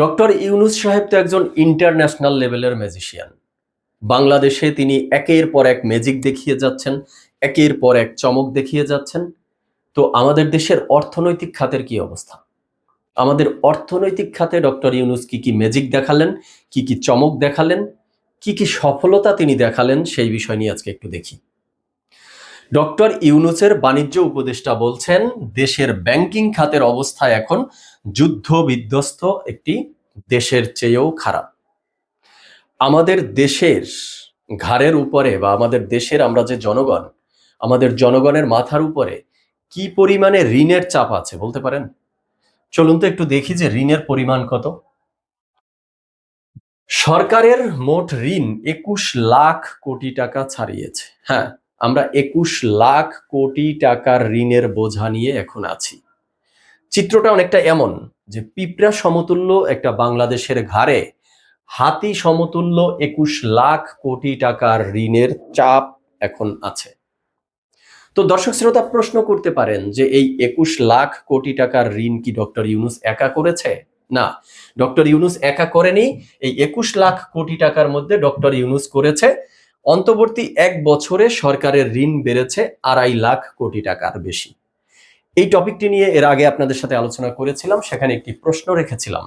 Doctor Yunus সাহেব তো একজন ইন্টারন্যাশনাল লেভেলের ম্যাজিশিয়ান। বাংলাদেশে তিনি একের পর এক ম্যাজিক দেখিয়ে যাচ্ছেন, একের পর এক চমক দেখিয়ে যাচ্ছেন। তো আমাদের দেশের অর্থনৈতিক খাতের কি অবস্থা? আমাদের অর্থনৈতিক খাতে ডক্টর ইউনুস কি কি ম্যাজিক দেখালেন, কি কি চমক দেখালেন, কি কি সফলতা তিনি দেখালেন সেই বিষয় নিয়ে আজকে একটু দেখি। ডক্টর ইউনুসের বাণিজ্য উপদেষ্টা বলছেন, দেশের ব্যাংকিং খাতের অবস্থা এখন যুদ্ধ বিধ্বস্ত একটি দেশের চেয়েও খারাপ। আমাদের দেশের ঘাড়ের উপরে বা আমাদের দেশের আমরা যে জনগণ, আমাদের জনগণের মাথার উপরে কি পরিমাণে ঋণের চাপ আছে বলতে পারেন? চলুন তো একটু দেখি যে ঋণের পরিমাণ কত। সরকারের মোট ঋণ একুশ লাখ কোটি টাকা ছাড়িয়েছে। হ্যাঁ আমরা একুশ লাখ কোটি টাকার ঋণের বোঝা নিয়ে এখন আছি। চিত্রটা অনেকটা এমন যে পিঁপড়া সমতুল্য একটা বাংলাদেশের ঘাড়ে, হাতি সমতুল্য একুশ লাখ কোটি টাকার ঋণের চাপ এখন আছে। তো দর্শক শ্রোতা প্রশ্ন করতে পারেন যে এই একুশ লাখ কোটি টাকার ঋণ কি ডক্টর ইউনুস একা করেছে? না, ডক্টর ইউনুস একা করেনি, এই একুশ লাখ কোটি টাকার মধ্যে ডক্টর ইউনুস করেছে। অন্তর্বর্তী এক বছরে সরকারের ঋণ বেড়েছে আড়াই লাখ কোটি টাকার বেশি। এই টপিকটি নিয়ে এর আগে আপনাদের সাথে আলোচনা করেছিলাম, সেখানে একটি প্রশ্ন রেখেছিলাম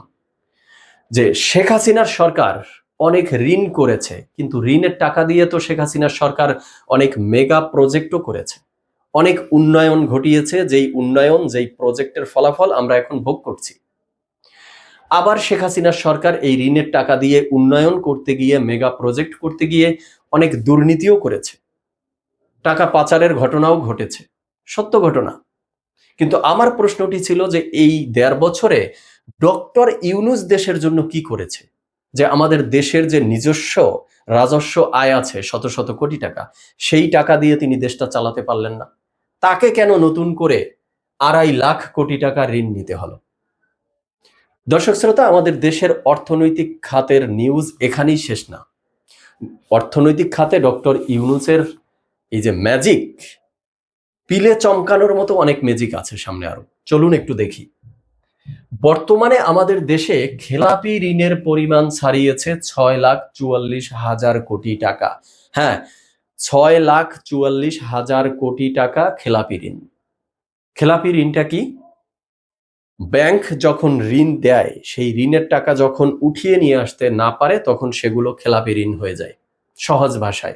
যে শেখ হাসিনার সরকার অনেক ঋণ করেছে, কিন্তু ঋণের টাকা দিয়ে তো শেখ হাসিনার সরকার অনেক মেগা প্রজেক্টও করেছে। অনেক উন্নয়ন ঘটিয়েছে, যেই উন্নয়ন, যেই প্রজেক্টের ফলাফল আমরা এখন ভোগ করছি। আবার শেখ হাসিনার সরকার এই ঋণের টাকা দিয়ে উন্নয়ন করতে গিয়ে, মেগা প্রজেক্ট করতে গিয়ে অনেক দুর্নীতিও করেছে। টাকা পাচারের ঘটনাও ঘটেছে। সত্য ঘটনা। কিন্তু আমার প্রশ্নটি ছিল যে এই দেড় বছরে ডক্টর ইউনুস দেশের জন্য কি করেছে? যে আমাদের দেশের যে নিজস্ব, রাজস্ব আয় আছে শত শত কোটি টাকা, সেই টাকা দিয়ে তিনি দেশটা চালাতে পারলেন না। তাকে কেন নতুন করে আড়াই লাখ কোটি টাকা ঋণ নিতে হলো? দর্শক শ্রোতা, আমাদের দেশের অর্থনৈতিক খাতের নিউজ এখানেই শেষ না। অর্থনৈতিক খাতে ডক্টর ইউনুসের এই যে ম্যাজিক পিলে চমকানোর মতো অনেক ম্যাজিক আছে সামনে আরও। চলুন একটু দেখি। বর্তমানে আমাদের দেশে খেলাপি ঋণের পরিমাণ ছাড়িয়েছে ছয় লাখ চুয়াল্লিশ হাজার কোটি টাকা। হ্যাঁ ছয় লাখ চুয়াল্লিশ হাজার কোটি টাকা খেলাপি ঋণ। খেলাপি ঋণটা কি? ব্যাংক যখন ঋণ দেয়, সেই ঋণের টাকা যখন উঠিয়ে নিয়ে আসতে না পারে, তখন সেগুলো খেলাপি ঋণ হয়ে যায়। সহজ ভাষায়।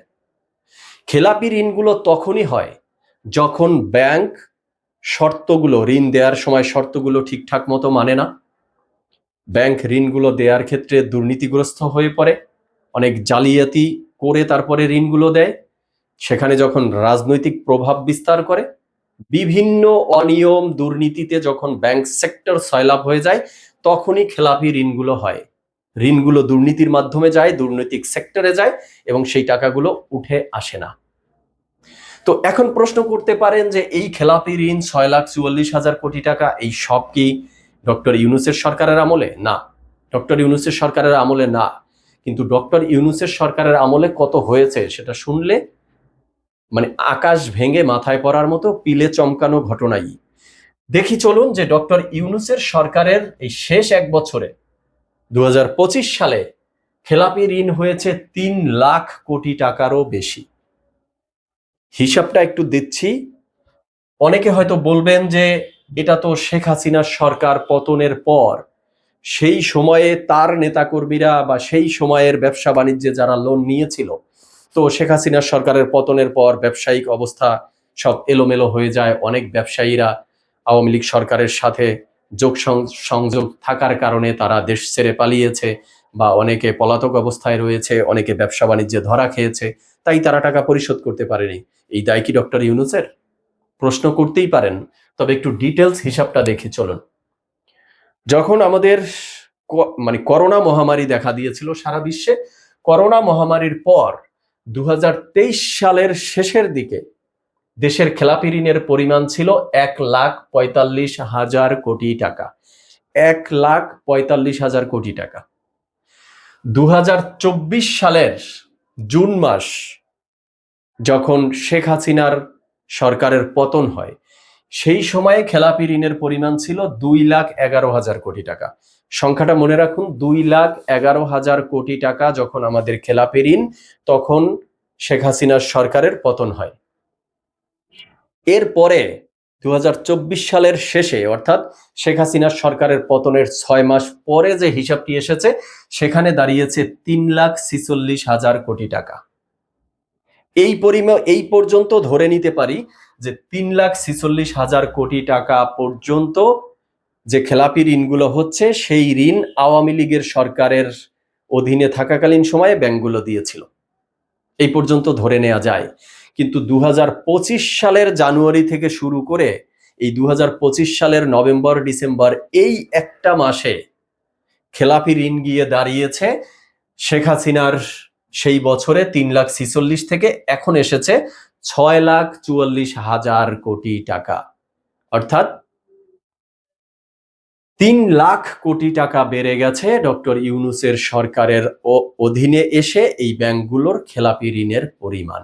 খেলাপি ঋণগুলো তখনই হয় যখন ব্যাংক শর্তগুলো, ঋণ দেওয়ার সময় শর্তগুলো ঠিকঠাক মতো মানে না, ব্যাংক ঋণগুলো দেওয়ার ক্ষেত্রে দুর্নীতিগ্রস্ত হয়ে পড়ে, অনেক জালিয়াতি করে তারপরে ঋণগুলো দেয়, সেখানে যখন রাজনৈতিক প্রভাব বিস্তার করে, বিভিন্ন অনিয়ম দুর্নীতিতে যখন ব্যাংক সেক্টর সয়লাভ হয়ে যায়, তখনই খেলাপি ঋণগুলো হয়। ঋণগুলো দুর্নীতির মাধ্যমে যায়, দুর্নৈতিক সেক্টরে যায় এবং সেই টাকাগুলো উঠে আসে না। তো এখন প্রশ্ন করতে পারেন যে এই খেলাপি ঋণ ছয় লাখ চুয়াল্লিশ হাজার কোটি টাকা, এই সব কি ডক্টর ইউনুসের সরকারের আমলে? না। ডক্টর ইউনুসের সরকারের আমলে না। কিন্তু ডক্টর ইউনুসের সরকারের আমলে কত হয়েছে সেটা শুনলে মানে আকাশ ভেঙে মাথায় পড়ার মতো পিলে চমকানো ঘটনাই। দেখি চলুন যে ডক্টর ইউনুসের সরকারের এই শেষ এক বছরে দু হাজার পঁচিশ সালে, খেলাপি ঋণ হয়েছে তিন লাখ কোটি টাকারও বেশি। হিসাবটা একটু দিচ্ছি। অনেকে হয়তো বলবেন যে, এটা তো শেখ হাসিনার সরকার পতনের পর। সেই সময়ে তার নেতাকর্মীরা বা সেই সময়ের ব্যবসা বাণিজ্যে যারা লোন নিয়েছিল, তো শেখ হাসিনার সরকারের পতনের পর ব্যবসায়িক অবস্থা সব এলোমেলো হয়ে যায়। অনেক ব্যবসায়ীরা আওয়ামী লীগ সরকারের সাথে যোগ সংযোগ থাকার কারণে তারা দেশ ছেড়ে পালিয়েছে বা অনেকে পলাতক অবস্থায় রয়েছে, অনেকে ব্যবসা বাণিজ্যে ধরা খেয়েছে। তাই তারা টাকা পরিশোধ করতে পারেনি। এই দায় কি ডক্টর ইউনুসের? প্রশ্ন করতেই পারেন, তবে একটু ডিটেলস হিসাবটা দেখে চলুন। যখন আমাদের মানে করোনা মহামারী দেখা দিয়েছিল সারা বিশ্বে, করোনা মহামারীর পর দু হাজার তেইশ সালের শেষের দিকে দেশের খেলাপি ঋণের পরিমাণ ছিল এক লাখ পঁয়তাল্লিশ হাজার কোটি টাকা। এক লাখ পঁয়তাল্লিশ হাজার কোটি টাকা। দু হাজার চব্বিশ সালের জুন মাস যখন শেখ হাসিনার সরকারের পতন হয়, সেই সময়ে খেলাপি ঋণের পরিমাণ ছিল দুই লাখ এগারো হাজার কোটি টাকা। সংখ্যাটা মনে রাখুন, দুই লাখ এগারো হাজার কোটি টাকা যখন আমাদের খেলাপি ঋণ, তখন শেখ হাসিনার সরকারের পতন হয়। এরপরে দু হাজার চব্বিশ সালের শেষে, অর্থাৎ শেখ হাসিনার সরকারের পতনের ছয় মাস পরে যে হিসাবটি এসেছে, সেখানে দাঁড়িয়েছে তিন লাখ ছিচল্লিশ হাজার কোটি টাকা। এই পরিমাণ এই পর্যন্ত ধরে নিতে পারি যে তিন লাখ ছিচল্লিশ হাজার কোটি টাকা পর্যন্ত যে খেলাপি ঋণগুলো হচ্ছে, সেই ঋণ আওয়ামী লীগের সরকারের অধীনে থাকাকালীন সময়ে ব্যাংকগুলো দিয়েছিল। এই পর্যন্ত ধরে নেওয়া যায়। কিন্তু দু হাজার পঁচিশ সালের জানুয়ারি থেকে শুরু করে এই দু হাজার পঁচিশ সালের নভেম্বর, ডিসেম্বর এই একটা মাসে খেলাপি ঋণ গিয়ে দাঁড়িয়েছে শেখ হাসিনার সেই বছরে তিন লাখ ছিচল্লিশ থেকে এখন এসেছে ছয় লাখ চুয়াল্লিশ হাজার কোটি টাকা। অর্থাৎ তিন লাখ কোটি টাকা বেড়ে গেছে ডক্টর ইউনুসের সরকারের অধীনে এসে এই ব্যাংকগুলোর খেলাপি ঋণের পরিমাণ।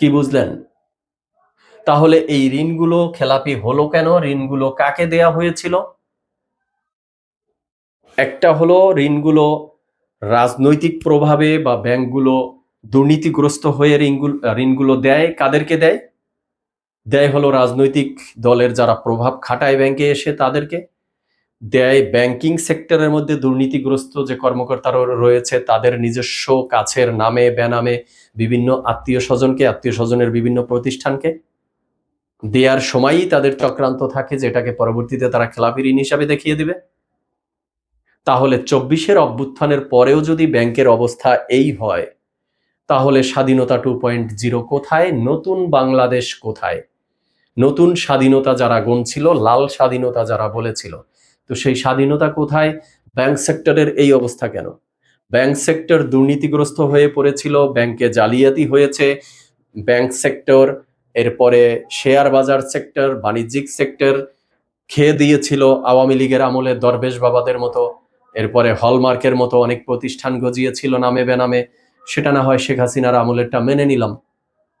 কি বুঝলেন? তাহলে এই ঋণগুলো খেলাপি হলো কেন? ঋণগুলো কাকে দেয়া হয়েছিল? একটা হলো ঋণগুলো রাজনৈতিক প্রভাবে বা ব্যাংকগুলো দুর্নীতিগ্রস্ত হয়ে ঋণগুলো ঋণগুলো দেয়, কাদেরকে দেয়? দেয় হলো রাজনৈতিক দলের যারা প্রভাব খাটায় ব্যাংকে এসে তাদেরকে। দেয় ব্যাংকিং সেক্টরের মধ্যে দুর্নীতিগ্রস্ত যে কর্মকর্তারা রয়েছে, তাদের নিজস্ব কাছের নামে, বেনামে বিভিন্ন আত্মীয় স্বজনকে, আত্মীয় স্বজনের বিভিন্ন প্রতিষ্ঠানকে। দেওয়ার সময়ই তাদের চক্রান্ত থাকে, যেটাকে পরবর্তীতে তারা খেলাপি ঋণ হিসাবে দেখিয়ে দিবে। তাহলে চব্বিশের অভ্যুত্থানের পরেও যদি ব্যাংকের অবস্থা এই হয়, তাহলে স্বাধীনতা টু পয়েন্ট জিরো কোথায়, নতুন বাংলাদেশ কোথায়? নতুন স্বাধীনতা যারা গণছিল, লাল স্বাধীনতা যারা বলেছিল, তো সেই স্বাধীনতা কোথায়? ব্যাংক সেক্টরের এই অবস্থা কেন? ব্যাংক সেক্টর দুর্নীতিগ্রস্ত হয়ে পড়েছিল, ব্যাংকে জালিয়াতি হয়েছে, ব্যাংক সেক্টর, এরপরে শেয়ার বাজার সেক্টর, বাণিজ্যিক সেক্টর, খেয়ে দিয়েছিল আওয়ামী লীগের আমলে দরবেশ বাবাদের মতো। এরপরে হলমার্কের মতো অনেক প্রতিষ্ঠান গজিয়েছিল নামে বেনামে। সেটা না হয় শেখ হাসিনার আমলেরটা মেনে নিলাম।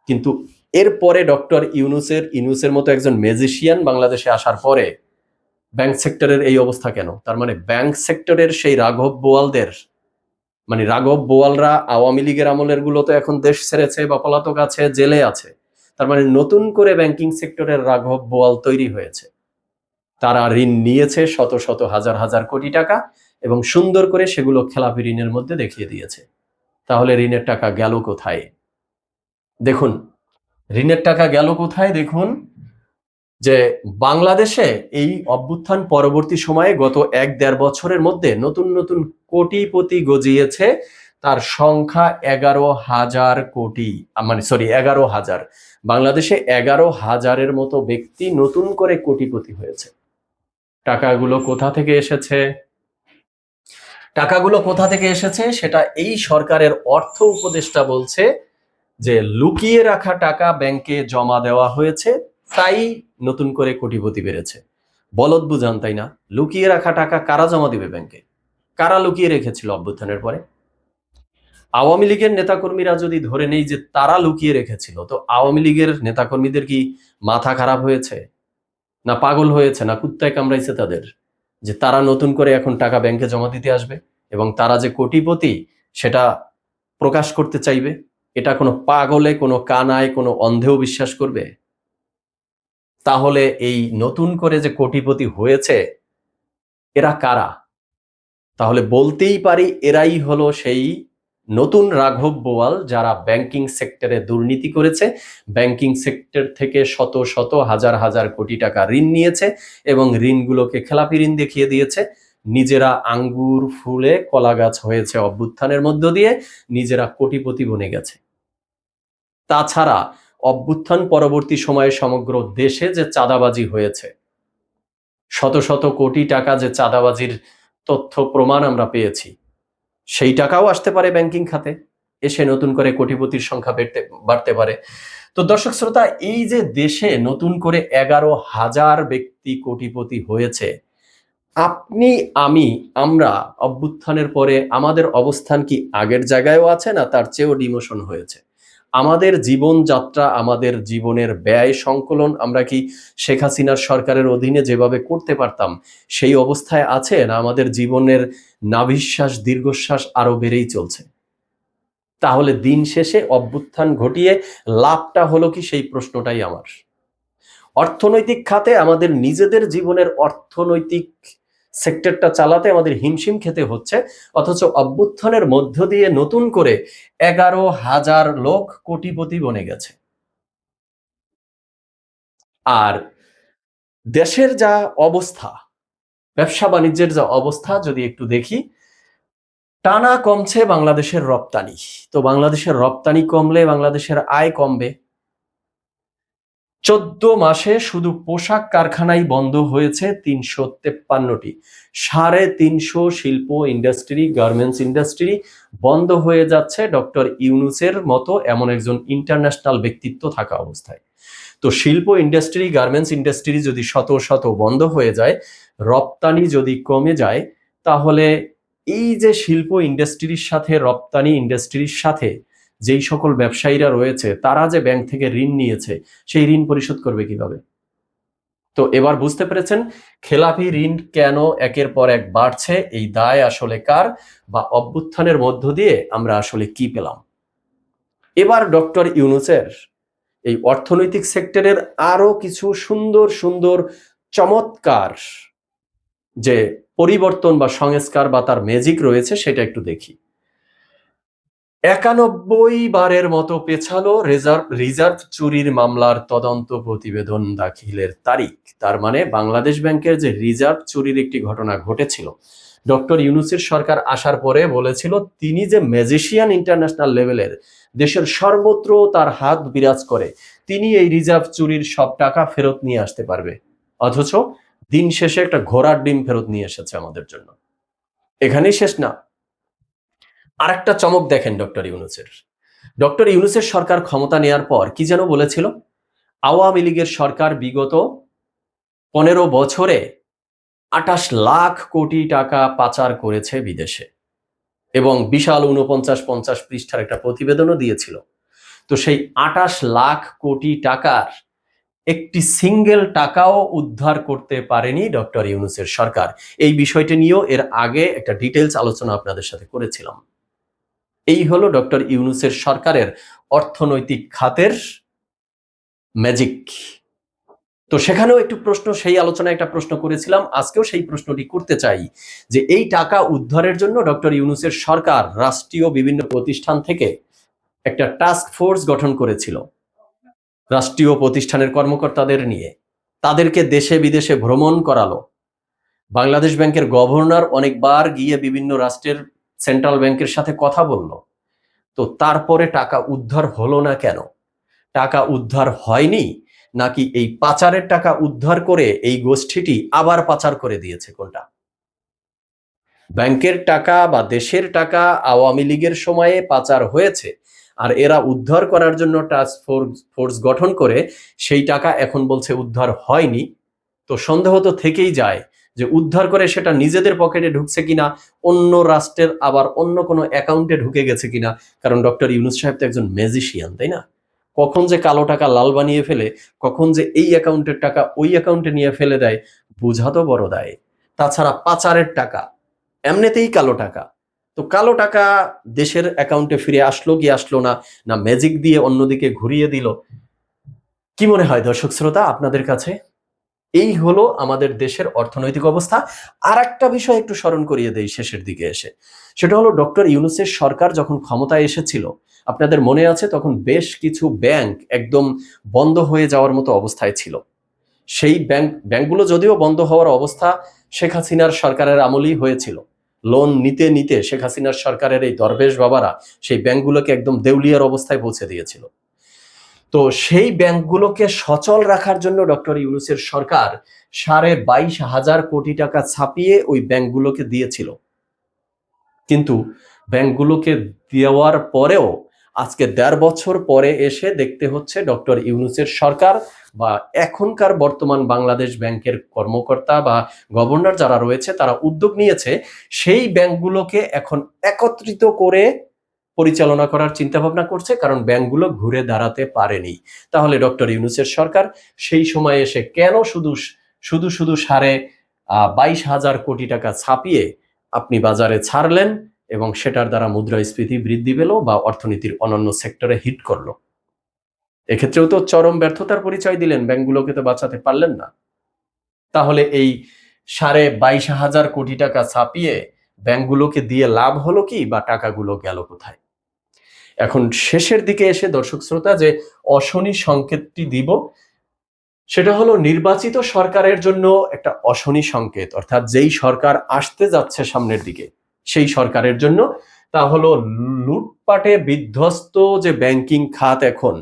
কিন্তু এরপরে ডক্টর ইউনুসের ইউনুসের মতো একজন মেজিশিয়ান বাংলাদেশে আসার পরে ব্যাংক সেক্টরের এই অবস্থা কেন? তার মানে ব্যাংক সেক্টরের সেই রাঘব বোয়ালদের মানে রাঘব বোয়ালরা আওয়ামী লীগের আমলেরগুলো তো এখন দেশ ছেড়েছে বা পলাতক আছে, জেলে আছে। তার মানে নতুন করে ব্যাংকিং সেক্টরের রাঘব বোয়াল তৈরি হয়েছে। তারা ঋণ নিয়েছে শত শত, হাজার হাজার কোটি টাকা। এবং সুন্দর করে সেগুলো খেলাপি ঋণের মধ্যে দেখিয়ে দিয়েছে। তাহলে ঋণের টাকা গেল কোথায়? দেখুন, ঋণের টাকা গেল কোথায় দেখুন? যে বাংলাদেশে এই অভ্যুত্থান পরবর্তী সময়ে গত এক দেড় বছরের মধ্যে নতুন নতুন কোটিপতি গজিয়েছে। তার সংখ্যা এগারো হাজার কোটি মানে সরি এগারো হাজার। বাংলাদেশে এগারো হাজারের মতো ব্যক্তি নতুন করে কোটিপতি হয়েছে। টাকাগুলো কোথা থেকে এসেছে? টাকাগুলো কোথা থেকে এসেছে? সেটা এই সরকারের অর্থ উপদেষ্টা বলছে যে লুকিয়ে রাখা টাকা ব্যাংকে জমা দেওয়া হয়েছে, তাই নতুন করে কোটিপতি বেড়েছে। বলদ বুঝান, তাই না? লুকিয়ে রাখা টাকা কারা জমা দিবে ব্যাংকে? কারা লুকিয়ে রেখেছিল অভ্যুত্থানের পরে? আওয়ামী লীগের নেতাকর্মীরা যদি ধরে নেই যে তারা লুকিয়ে রেখেছিল, তো আওয়ামী লীগের নেতাকর্মীদের কি মাথা খারাপ হয়েছে? না পাগল হয়েছে? না কুত্তায় কামড়াইছে তাদের? যে তারা নতুন করে এখন টাকা ব্যাংকে জমা দিতে আসবে এবং তারা যে কোটিপতি সেটা প্রকাশ করতে চাইবে, এটা কোনো পাগলে, কোনো কানায়, কোনো অন্ধেও বিশ্বাস করবে? তাহলে এই নতুন করে যে কোটিপতি হয়েছে, এরা কারা? তাহলে বলতেই পারি এরাই হলো সেই নতুন রাঘব বোয়াল, যারা ব্যাংকিং সেক্টরে দুর্নীতি করেছে ব্যাংকিং সেক্টর থেকে শত শত হাজার হাজার কোটি টাকা ঋণ নিয়েছে এবং ঋণগুলোকে খেলাপি ঋণ দেখিয়ে দিয়েছে। নিজেরা আঙ্গুর ফুলে কলা গাছ হয়েছে অভ্যুত্থানের মধ্য দিয়ে, নিজেরা কোটিপতি বনে গেছে। তাছাড়া অভ্যুত্থান পরবর্তী সময়ে সমগ্র দেশে যে চাঁদাবাজি হয়েছে, শত শত কোটি টাকা যে চাঁদাবাজির তথ্য প্রমাণ আমরা পেয়েছি। সেই টাকাও আসতে পারে ব্যাংকিং খাতে। এসে নতুন করে কোটিপতির সংখ্যা বেড়তে, বাড়তে পারে। তো দর্শক শ্রোতা, এই যে দেশে নতুন করে এগারো হাজার ব্যক্তি কোটিপতি হয়েছে, আপনি, আমি, আমরা অভ্যুত্থানের পরে আমাদের অবস্থান কি আগের জায়গায়ও আছে না তার চেয়েও ডিমোশন হয়েছে? আমাদের জীবনযাত্রা, আমাদের জীবনের ব্যয় সংকলন আমরা কি শেখ হাসিনার সরকারের অধীনে যেভাবে করতে পারতাম, সেই অবস্থায় আছে না আমাদের জীবনের নাভিশ্বাস, দীর্ঘশ্বাস আরও বেড়েই চলছে? তাহলে দিন শেষে অভ্যুত্থান ঘটিয়ে লাভটা হলো কি সেই প্রশ্নটাই আমার। অর্থনৈতিক খাতে আমাদের নিজেদের জীবনের অর্থনৈতিক সেক্টরটা চালাতে আমাদের হিমশিম খেতে হচ্ছে, অথচ অভ্যুত্থানের মধ্য দিয়ে নতুন করে এগারো হাজার লোক কোটিপতি বনে গেছে। আর দেশের যা অবস্থা, ব্যবসা বাণিজ্যের যা অবস্থা, যদি একটু দেখি, টানা কমছে বাংলাদেশের রপ্তানি। তো বাংলাদেশের রপ্তানি কমলে বাংলাদেশের আয় কমবে। চোদ্দ মাসে শুধু পোশাক কারখানাই বন্ধ হয়েছে তিনশো তেপ্পান্নটি। সাড়ে তিনশো শিল্প ইন্ডাস্ট্রি, গার্মেন্টস ইন্ডাস্ট্রি বন্ধ হয়ে যাচ্ছে ডক্টর ইউনুসের মতো এমন একজন ইন্টারন্যাশনাল ব্যক্তিত্ব থাকা অবস্থায়। তো শিল্প ইন্ডাস্ট্রি, গার্মেন্টস ইন্ডাস্ট্রি যদি শত শত বন্ধ হয়ে যায়, রপ্তানি যদি কমে যায়, তাহলে এই যে শিল্প ইন্ডাস্ট্রির সাথে, রপ্তানি ইন্ডাস্ট্রির সাথে যেই সকল ব্যবসায়ীরা রয়েছে, তারা যে ব্যাংক থেকে ঋণ নিয়েছে, সেই ঋণ পরিশোধ করবে কীভাবে? তো এবার বুঝতে পেরেছেন খেলাপি ঋণ কেন একের পর এক বাড়ছে? এই দায় আসলে কার? বা অভ্যুত্থানের মধ্য দিয়ে আমরা আসলে কি পেলাম? এবার ডক্টর ইউনুসের এই অর্থনৈতিক সেক্টরের আরও কিছু সুন্দর সুন্দর, চমৎকার যে পরিবর্তন বা সংস্কার বা তার ম্যাজিক রয়েছে, সেটা একটু দেখি। একানব্বই বারের মতো পেছালো রিজার্ভ রিজার্ভ চুরির মামলার তদন্ত প্রতিবেদন দাখিলের তারিখ। তার মানে বাংলাদেশ ব্যাংকের যে রিজার্ভ চুরির একটি ঘটনা ঘটেছিল, ডক্টর ইউনুসের সরকার আসার পরে বলেছিল, তিনি যে ম্যাজিশিয়ান ইন্টারন্যাশনাল লেভেলের, দেশের সর্বত্র তার হাত বিরাজ করে, তিনি এই রিজার্ভ চুরির সব টাকা ফেরত নিয়ে আসতে পারবে। অথচ দিন শেষে একটা ঘোড়ার ডিম ফেরত নিয়ে এসেছে আমাদের জন্য। এখানেই শেষ না। আরেকটা চমক দেখেন ডক্টর ইউনুসের। ডক্টর ইউনুসের সরকার ক্ষমতা নেয়ার পর কি যেন বলেছিল? আওয়ামী লীগের সরকার বিগত পনেরো বছরে আটাশ লাখ কোটি টাকা পাচার করেছে বিদেশে এবং বিশাল উনপঞ্চাশ পঞ্চাশ পৃষ্ঠার একটা প্রতিবেদনও দিয়েছিল। তো সেই আটাশ লাখ কোটি টাকার একটি সিঙ্গেল টাকাও উদ্ধার করতে পারেনি ডক্টর ইউনুসের সরকার। এই বিষয়টি নিয়েও এর আগে একটা ডিটেলস আলোচনা আপনাদের সাথে করেছিলাম। এই হলো ডক্টর ইউনুসের সরকারের অর্থনৈতিক খাতের ম্যাজিক তো সেখানেও একটু প্রশ্ন, সেই আলোচনায় একটা প্রশ্ন করেছিলাম, আজকেও সেই প্রশ্নটি করতে চাই যে এই টাকা উদ্ধারের জন্য ডক্টর ইউনুসের সরকার রাষ্ট্রীয় বিভিন্ন প্রতিষ্ঠান থেকে একটা টাস্ক ফোর্স গঠন করেছিল। রাষ্ট্রীয় প্রতিষ্ঠানের কর্মকর্তাদের নিয়ে। তাদেরকে দেশে বিদেশে ভ্রমণ করালো। বাংলাদেশ ব্যাংকের গভর্নর অনেকবার গিয়ে বিভিন্ন রাষ্ট্রের সেন্ট্রাল ব্যাংকের সাথে কথা বলল, তো তারপরে টাকা উদ্ধার হলো না কেন? টাকা উদ্ধার হয়নি? নাকি এই পাচারের টাকা উদ্ধার করে এই গোষ্ঠীটি আবার পাচার করে দিয়েছে কোনটা? ব্যাংকের টাকা বা দেশের টাকা আওয়ামী লীগের সময়ে পাচার হয়েছে, আর এরা উদ্ধার করার জন্য টাস্ক ফোর্স ফোর্স গঠন করে সেই টাকা এখন বলছে উদ্ধার হয়নি। তো সন্দেহ তো থেকেই যায় যে উদ্ধার করে সেটা নিজেদের পকেটে ঢুকছে কিনা, অন্য রাষ্ট্রের আবার অন্য কোনো অ্যাকাউন্টে ঢুকে গেছে কিনা? কারণ ডক্টর ইউনুস সাহেব তো একজন ম্যাজিশিয়ান তাই না? কখন যে কালো টাকা লাল বানিয়ে ফেলে, কখন যে এই অ্যাকাউন্টের টাকা ওই অ্যাকাউন্টে নিয়ে ফেলে দেয়, বোঝা তো বড় দায়। তাছাড়া পাচারের টাকা, এমনিতেই কালো টাকা। তো কালো টাকা দেশের অ্যাকাউন্টে ফিরে আসলো কি আসলো না না ম্যাজিক দিয়ে অন্যদিকে ঘুরিয়ে দিল? কি মনে হয় দর্শক শ্রোতা আপনাদের কাছে? এই হলো আমাদের দেশের অর্থনৈতিক অবস্থা। আর একটা বিষয় একটু স্মরণ করিয়ে দেই শেষের দিকে এসে। সেটা হলো ডক্টর ইউনুসের সরকার যখন ক্ষমতায় এসেছিল, আপনাদের মনে আছে তখন বেশ কিছু ব্যাংক একদম বন্ধ হয়ে যাওয়ার মতো অবস্থায় ছিল। সেই ব্যাংক, ব্যাংকগুলো যদিও বন্ধ হওয়ার অবস্থা শেখ হাসিনার সরকারের আমলেই হয়েছিল। লোন নিতে নিতে শেখ হাসিনার সরকারের এই দরবেশ বাবারা সেই ব্যাংকগুলোকে একদম দেউলিয়ার অবস্থায় পৌঁছে দিয়েছিল। তো সেই ব্যাংকগুলোকে সচল রাখার জন্য ডক্টর ইউনুসের সরকার সাড়ে বাইশ হাজার কোটি টাকা ছাপিয়ে ওই ব্যাংকগুলোকে দিয়েছিল। কিন্তু ব্যাংকগুলোকে দেওয়ার পরেও আজকে দেড় বছর পরে এসে দেখতে হচ্ছে ডক্টর ইউনুসের সরকার বা এখনকার বর্তমান বাংলাদেশ ব্যাংকের কর্মকর্তা বা গভর্নর যারা রয়েছে, তারা উদ্যোগ নিয়েছে, সেই ব্যাংকগুলোকে এখন একত্রিত করে পরিচালনা করার চিন্তা ভাবনা করছে, কারণ ব্যাংকগুলো ঘুরে দাঁড়াতে পারেনি। তাহলে ডক্টর ইউনুসের সরকার সেই সময় এসে কেন শুধু শুধু শুধু সাড়ে বাইশ হাজার কোটি টাকা ছাপিয়ে আপনি বাজারে ছাড়লেন এবং সেটার দ্বারা মুদ্রাস্ফীতি বৃদ্ধি পেল বা অর্থনীতির অন্যান্য সেক্টরে হিট করল? এক্ষেত্রেও তো চরম ব্যর্থতার পরিচয় দিলেন, ব্যাংকগুলোকে তো বাঁচাতে পারলেন না। তাহলে এই সাড়ে বাইশ হাজার কোটি টাকা ছাপিয়ে ব্যাংকগুলোকে দিয়ে লাভ হলো কি বা টাকাগুলো গেল কোথায়? এখন শেষের দিকে এসে দর্শক শ্রোতা যে অশনি সংকেতটি দিব, সেটা হলো নির্বাচিত সরকারের জন্য একটা অশনি সংকেত। অর্থাৎ যেই সরকার আসতে যাচ্ছে সামনের দিকে, সেই সরকারের জন্য। তা হলো লুটপাটে বিধ্বস্ত যে ব্যাংকিং খাত এখন,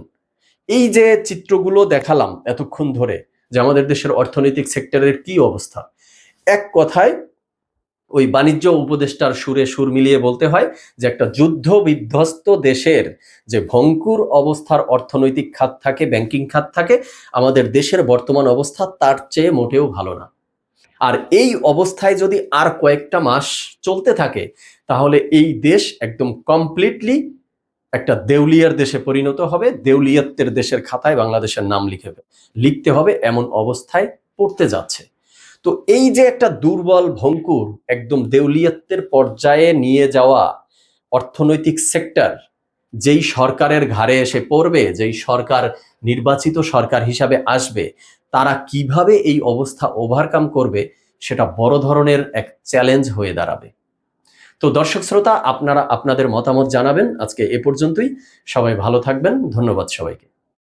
এই যে চিত্রগুলো দেখালাম এতক্ষণ ধরে যে আমাদের দেশের অর্থনৈতিক সেক্টরের কি অবস্থা। এক কথায় ওই বাণিজ্য উপদেষ্টার সুরে সুর মিলিয়ে বলতে হয় যে একটা যুদ্ধ বিধ্বস্ত দেশের যে ভঙ্কুর অবস্থার অর্থনৈতিক খাত থাকে ব্যাংকিং খাত থাকে, আমাদের দেশের বর্তমান অবস্থা তার চেয়ে মোটেও ভালো না। আর এই অবস্থায় যদি আর কয়েকটা মাস চলতে থাকে, তাহলে এই দেশ একদম কমপ্লিটলি একটা দেউলিয়ার দেশে পরিণত হবে, দেউলিয়াত্বের দেশের খাতায় বাংলাদেশের নাম লিখে লিখতে হবে, এমন অবস্থায় পড়তে যাচ্ছে। তো এই যে একটা দুর্বল ভঙ্কুর একদম দেউলিয়াত্বের পর্যায়ে নিয়ে যাওয়া অর্থনৈতিক সেক্টর, যেই সরকারের ঘাড়ে এসে পড়বে, যেই সরকার, নির্বাচিত সরকার হিসাবে আসবে, তারা কীভাবে এই অবস্থা ওভারকাম করবে, সেটা বড় ধরনের এক চ্যালেঞ্জ হয়ে দাঁড়াবে। তো দর্শক শ্রোতা, আপনারা আপনাদের মতামত জানাবেন। আজকে এ পর্যন্তই। সবাই ভালো থাকবেন। ধন্যবাদ সবাইকে।